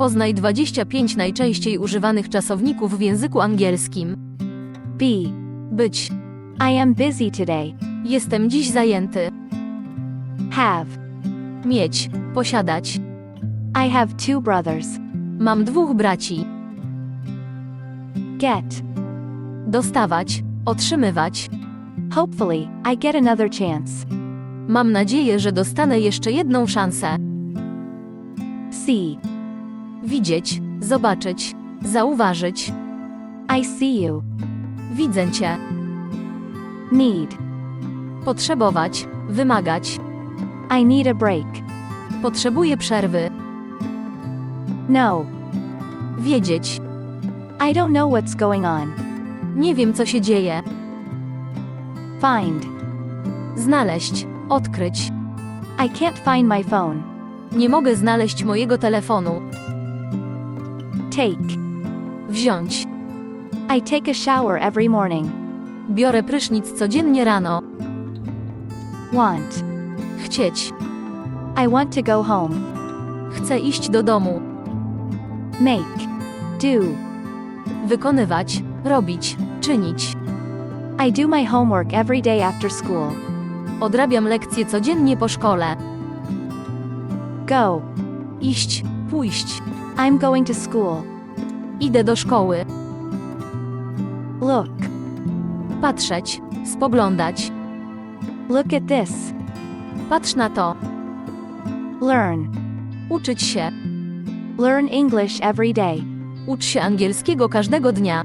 Poznaj 25 najczęściej używanych czasowników w języku angielskim. Be. Być. I am busy today. Jestem dziś zajęty. Have. Mieć. Posiadać. I have two brothers. Mam dwóch braci. Get. Dostawać. Otrzymywać. Hopefully, I get another chance. Mam nadzieję, że dostanę jeszcze jedną szansę. See. Widzieć. Zobaczyć. Zauważyć. I see you. Widzę cię. Need. Potrzebować. Wymagać. I need a break. Potrzebuję przerwy. No. Wiedzieć. I don't know what's going on. Nie wiem, co się dzieje. Find. Znaleźć. Odkryć. I can't find my phone. Nie mogę znaleźć mojego telefonu. Take. Wziąć. I take a shower every morning. Biorę prysznic codziennie rano. Want. Chcieć. I want to go home. Chcę iść do domu. Make. Do. Wykonywać. Robić. Czynić. I do my homework every day after school. Odrabiam lekcje codziennie po szkole. Go. Iść. Pójść. I'm going to school. Idę do szkoły. Look. Patrzeć. Spoglądać. Look at this. Patrz na to. Learn. Uczyć się. Learn English every day. Ucz się angielskiego każdego dnia.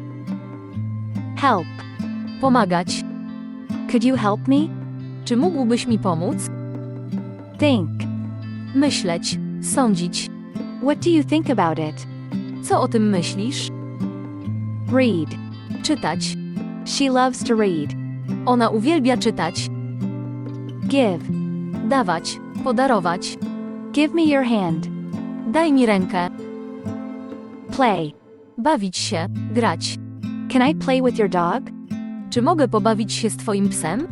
Help. Pomagać. Could you help me? Czy mógłbyś mi pomóc? Think. Myśleć. Sądzić. What do you think about it? Co o tym myślisz? Read. Czytać. She loves to read. Ona uwielbia czytać. Give. Dawać. Podarować. Give me your hand. Daj mi rękę. Play. Bawić się. Grać. Can I play with your dog? Czy mogę pobawić się z twoim psem?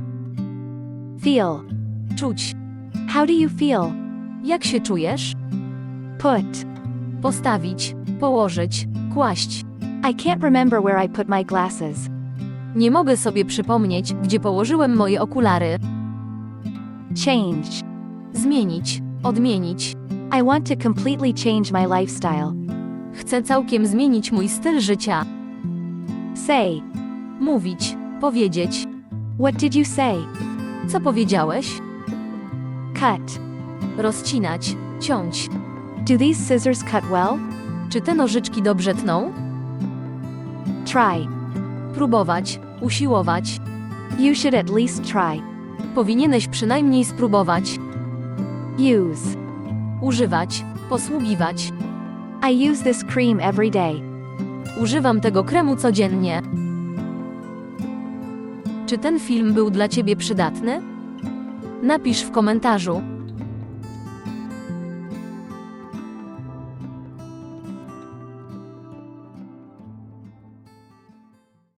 Feel. Czuć. How do you feel? Jak się czujesz? Put. Postawić. Położyć. Kłaść. I can't remember where I put my glasses. Nie mogę sobie przypomnieć, gdzie położyłem moje okulary. Change. Zmienić. Odmienić. I want to completely change my lifestyle. Chcę całkiem zmienić mój styl życia. Say. Mówić. Powiedzieć. What did you say? Co powiedziałeś? Cut. Rozcinać. Ciąć. Do these scissors cut well? Czy te nożyczki dobrze tną? Try. Próbować. Usiłować. You should at least try. Powinieneś przynajmniej spróbować. Use. Używać. Posługiwać. I use this cream every day. Używam tego kremu codziennie. Czy ten film był dla Ciebie przydatny? Napisz w komentarzu.